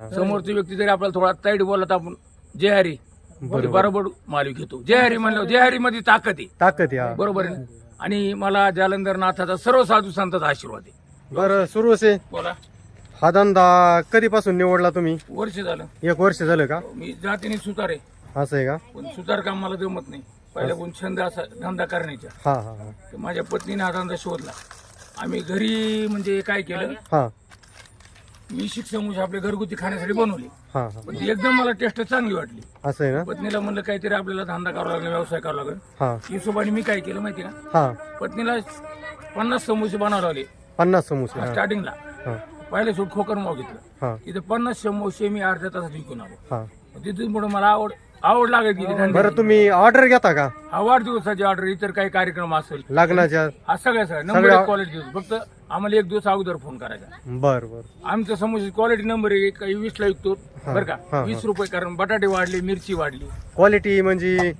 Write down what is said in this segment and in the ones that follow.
समोरची व्यक्ती जरी आपल्याला थोडा ताईट बोलला तर आपण जय हरी. बरोबर. बरोबर माल घेतो. जय हरी म्हणलं जय हरी मध्ये ताकद आहे. ताकद या बरोबर आहे ना? आणि मला जालंधर नाथाचा सर्व साधू संतांचा आशीर्वाद आहे. बरं सुरू असे. बोला. हा धंदा कधीपासून निवडला तुम्ही? वर्ष झालं. एक वर्ष झालं का? मी जातीने सुतार आहे. असं आहे का? पण सुतार काम मला जमत नाही. पहिल्यापासून छंद असा धंदा करण्याचा हा हा हा. तर माझ्या पत्नीने हा धंदा शोधला. आम्ही घरी म्हणजे काय केलं? हा. मी समूह आपल्या घरगुती खाण्यासाठी बनवली. हा हा. पण ती एकदम मला टेस्ट चांगली वाटली. असं आहे ना? पत्नीला म्हणलं काहीतरी आपल्याला धंदा करावा लागेल व्यवसाय करावा लागेल. हा. हिशोबाने मी काय केलं माहिती का? हा. पत्नीला पन्नास समोसे बनावले लावले पन्नास समोसे हा. स्टार्टिंगला हा. पहिले सूट खोकर माव घेतलं. हा. तिथे पन्नास समोसे मी अर्ध्या तासात विकून आलो हा. तिथून पुढे मला आवड आवड लागत गेली बरं. तुम्ही ऑर्डर घेता का? हा वाढदिवसाची ऑर्डर इतर काही कार्यक्रम असेल. लग्नाच्या हा सगळ्या सगळ्या नंबर सगळ्या- एक क्वालिटी फक्त आम्हाला एक दिवस अगोदर फोन करायचा. बर बर. आमच्या समोसे क्वालिटी नंबर एक काही वीस ला विकतो बरं हा, का? हा. वीस रुपये कारण बटाटे वाढले मिरची वाढली. क्वालिटी म्हणजे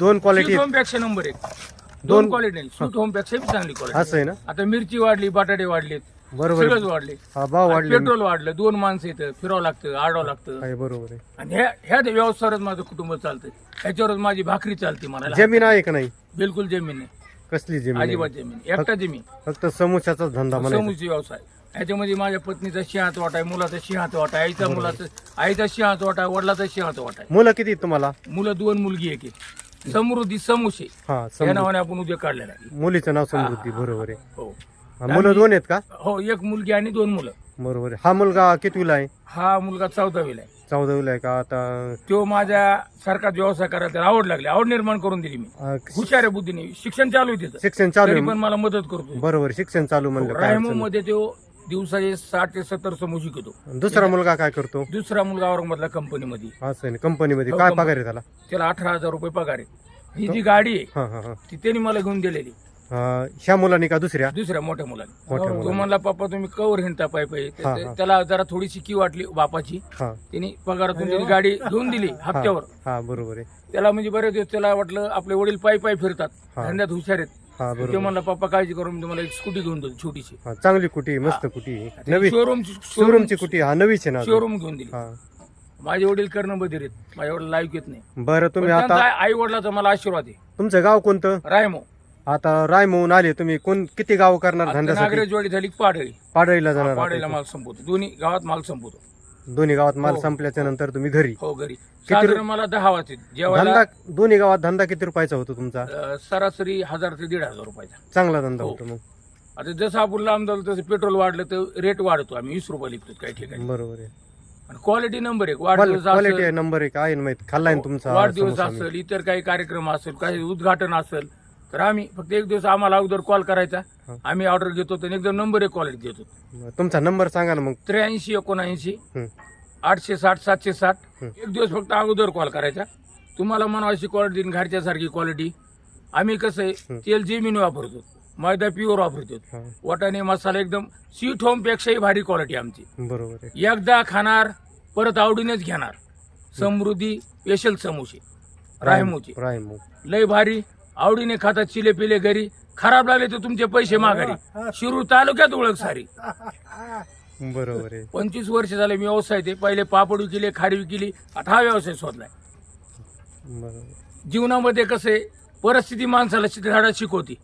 दोन क्वालिटी स्वीट होमपेक्षा नंबर एक. दोन- दोन क्वालिटी नाही स्वीट होमपेक्षा बी चांगली क्वालिटी असं आहे ना? आता मिरची वाढली बटाटे वाढलेत. बरोबर सगळंच. वाढले. हा भाव वाढले. पेट्रोल वाढलं दोन माणसं येतं फिरावं लागतं आडावं लागतं. आहे बरोबर आहे. आणि ह्या ह्या व्यवसायावरच माझं कुटुंब चालतं ह्याच्यावरच माझी भाकरी चालते मला जमीन आहे का नाही? बिलकुल जमीन नाही कसली जमीन आहे? अजिबात जमीन एकटा जमीन. फक्त समोशाचाच धंदा म्हणायचा. समूची व्यवसाय. ह्याच्यामध्ये माझ्या पत्नीचा शिहात वाटा आहे मुलाचा शिहात वाटा आहे आईचा मुलाचा आईचा शिहात वाटा आहे वडिलाचा शिहात वाटा आहे. मुलं किती आहेत तुम्हाला? मुलं दोन मुलगी एक आहे. समृद्धी समोसे. हा या समृद्धी. नावाने आपण उद्या काढलेला आहे. मुलीचं नाव समृद्धी बरोबर आहे. हा, मुलं दोन आहेत का? हो एक मुलगी आणि दोन मुलं. बरोबर आहे. हा मुलगा कितवीला आहे? हा मुलगा चौदावीला आहे. चौदावीला आहे का? आता तो माझ्या सारखाच व्यवसाय करायला त्याला आवड लागली. आवड निर्माण करून दिली मी. अं, हुशार आहे बुद्धीने. शिक्षण चालू आहे शिक्षण चालू तरी आहे पण मला मदत करतो बरोबर शिक्षण चालू म्हणलं काय रायमो अडचणमध्ये तो दिवसाचे साठ ते सत्तर घेतो नाही. दुसरा मुलगा काय करतो? दुसरा मुलगा औरंगाबादला कंपनीमध्ये. असं आहे कंपनीमध्ये. हो, काय कंपनी. पगार आहे त्याला? त्याला अठरा हजार रुपये पगार आहे. ही जी गाडी आहे हा हा हा. ती त्यांनी मला घेऊन दिलेली. अं, ह्या मुलांनी का दुसऱ्या? दुसऱ्या मोठ्या मुलाने. मोठ्या तो मुलांनी. म्हणला पप्पा तुम्ही कवर हिंडता पाय पाय. हा, हा. त्याला जरा थोडीशी की वाटली बापाची. हा. त्यांनी पगारातून त्यांनी गाडी घेऊन दिली हप्त्यावर. हा बरोबर आहे. त्याला म्हणजे बरेच दिवस त्याला वाटलं आपले वडील पायी पायी फिरतात. हा. धंद्यात हुशार आहेत. हा ते बरोबर. म्हणला पप्पा काळजी करून तुम्हाला एक स्कूटी घेऊन देतो छोटीशी. हा, चांगली कुटी मस्त कुटी. नवी शोरूम शोरूमची कुटी हा नवीच आहे ना अजून. शोरूम घेऊन दिली. हा. माझे वडील करणं बधीर आहेत. माझ्या वडील लाईक येत नाही. बरं तुम्ही आता आई वडिलाचा मला आशीर्वाद आहे. तुमचं गाव कोणतं? रायमो. आता रायमोहून आले तुम्ही कोण किती गाव करणार धंद्यासाठी? नागरेजवाडी झाली की पाडळी. पाडळीला जाणार पाडळीला आता. माल संपवतो. दोन्ही गावात माल संपवतो. दोन्ही गावात माल हो. संपल्याच्या नंतर तुम्ही घरी. हो घरी. साधारण मला दहा वाजते जेवायला धंदा दोन्ही गावात धंदा किती रुपयाचा होतो तुमचा? अं, सरासरी हजार ते दीड हजार रुपयाचा. चांगला धंदा हो. होतो मग. आता जसं आपण लांब झालं तसं पेट्रोल वाढलं तर रेट वाढतो. आम्ही वीस रुपये लिखतो काही ठिकाणी. बरोबर आहे. आणि क्वालिटी नंबर एक. वाढदिवस क्वालिटी असेल नंबर एक आहे ना माहीत खाल्लाय ना तुमचा वाढदिवस समोसा मी. असेल इतर काही कार्यक्रम असेल काही उद्घाटन असेल तर आम्ही फक्त एक दिवस आम्हाला अगोदर कॉल करायचा. आम्ही ऑर्डर घेतो तर एकदम नंबर एक क्वालिटी देतो तुमचा नंबर सांगा ना मग. त्र्याऐंशी एकोणऐंशी. आठशे साठ सातशे साठ. एक दिवस फक्त अगोदर कॉल करायचा. तुम्हाला म्हणावायची क्वालिटी घरच्यासारखी क्वालिटी आम्ही कसं आहे. तेल जेमिनी वापरतो मैदा प्युअर वापरतो. वाटाणे मसाला एकदम स्वीट होम पेक्षाही भारी क्वालिटी आमची. बरोबर एकदा खाणार परत आवडीनेच घेणार. समृद्धी स्पेशल समोसे. रायमोचे रायमो लय भारी आवडीने खातात चिले पिले घरी. खराब लागले तर तुमचे पैसे माघारी. शिरूर तालुक्यात ओळख सारी. बरोबर आहे. पंचवीस वर्ष झाले मी व्यवसाय ते. पहिले पापड विकिले खारी विकिली आता हा व्यवसाय शोधलाय. बरोबर. जीवनामध्ये कसे परिस्थिती माणसाला धडा शिकवती.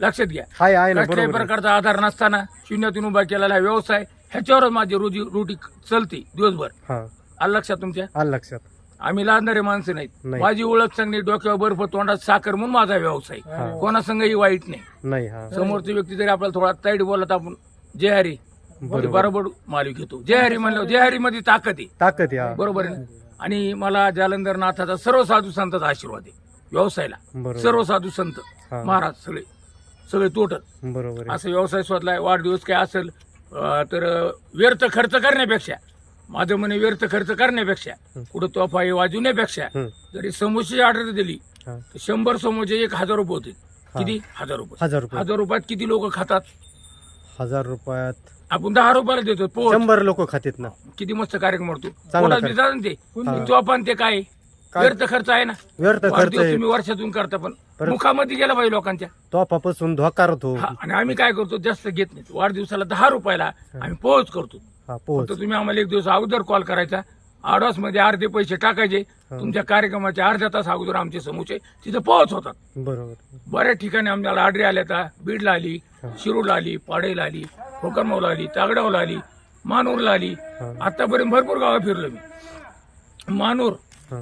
लक्षात घ्या. हाय आहे ना कसल्याही बरोबर आहे. प्रकारचा आधार नसताना शून्यातून उभा केलेला हा व्यवसाय ह्याच्यावरच माझी रोजी रोटी चलते दिवसभर. हा. आलं लक्षात तुमच्या? आलं लक्षात. आम्ही लादणारे माणसं नाहीत. नाही. माझी ओळख चांगली डोक्यावर बर्फ तोंडात साखर म्हणून माझा व्यवसाय. हा. कोणासंगही वाईट नाही. नाही हा. समोरची व्यक्ती जरी आपल्याला थोडा ताईट बोलला तर आपण जय हरी. बरोबर. बरोबर माल घेतो. जय हरी म्हणलं जय हरी मध्ये ताकद आहे. ताकद या बरोबर आहे ना? आणि मला जालंधर नाथाचा सर्व साधू संतांचा आशीर्वाद आहे. व्यवसायाला. बरोबर. सर्व साधू संत. हा. महाराज सगळे. सगळे टोटल बरोबर आहे. असं व्यवसाय शोधलाय. वाढदिवस काय असेल अं, तर अं, व्यर्थ खर्च करण्यापेक्षा माझं म्हणे व्यर्थ खर्च करण्यापेक्षा कुठं तोफा हे. वाजवण्यापेक्षा. जरी समोसे ऑर्डर दिली. तर शंभर समोसे एक हजार रुपये होते. किती? हजार रुपये. हजार रुपये. हजार रुपयात किती लोक खातात? हजार रुपयात. आपण दहा रुपयाला देतो शंभर लोक खातात ना. किती मस्त कार्यक्रम बी जातं ना ते. तो आपण ते काय? व्यर्थ खर्च आहे ना. व्यर्थ खर्च वाढदिवस तुम्ही वर्षातून करता पण मुखामध्ये गेला पाहिजे लोकांच्या. तोफापासून धोकार होतो. हा, आणि आम्ही काय करतो जास्त घेत नाही वाढदिवसाला दहा रुपयाला आम्ही पोहोच करतो. पोहोच फक्त तुम्ही आम्हाला एक दिवस अगोदर कॉल करायचा. आडवासमध्ये अर्धे पैसे टाकायचे. तुमच्या कार्यक्रमाच्या अर्ध्या तास अगोदर आमचे समूचे तिथे पोहोच होतात. बरोबर. बऱ्याच ठिकाणी आम्हाला आडरी आल्या आता बीडला आली शिरूरला आली पाडेला आली कोकणगावला आली तागडावला आली मानूरला आली. आतापर्यंत भरपूर गावं फिरलो मी. मानूर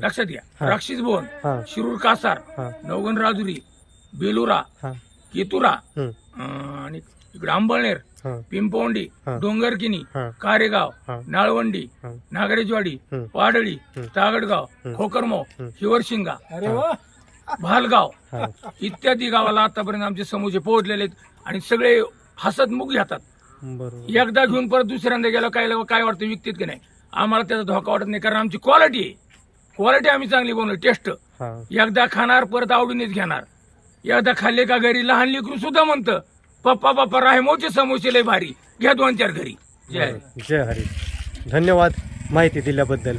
लक्षात घ्या. राक्षीस भवन शिरूर कासार नवगण राजुरी बेलुरा केतुरा आणि इकडे आंबळनेर हा. पिंपवंडी. डोंगरकिनी. कारेगाव. नाळवंडी. नागरेजवाडी. पाडळी तागडगाव खोकरमो हिवरशिंगा अरे वा. भालगाव इत्यादी गावाला आतापर्यंत आमचे समूचे पोहोचलेले आहेत आणि सगळे हसत मुख घेतात. बरोबर. एकदा घेऊन परत दुसऱ्यांदा गेलो काय काय वाटतं विकतीत की नाही? आम्हाला त्याचा धोका वाटत नाही कारण आमची क्वालिटी आहे. क्वालिटी आम्ही चांगली बनवली टेस्ट. एकदा खाणार परत आवडीनेच घेणार. एकदा खाल्ले का घरी लहान लेकरू सुद्धा म्हणतं पप्पा पप्पा राहेमोचे समोसे लय भारी. घ्या दोन चार घरी. जय हरी. जय हरी. धन्यवाद माहिती दिल्याबद्दल.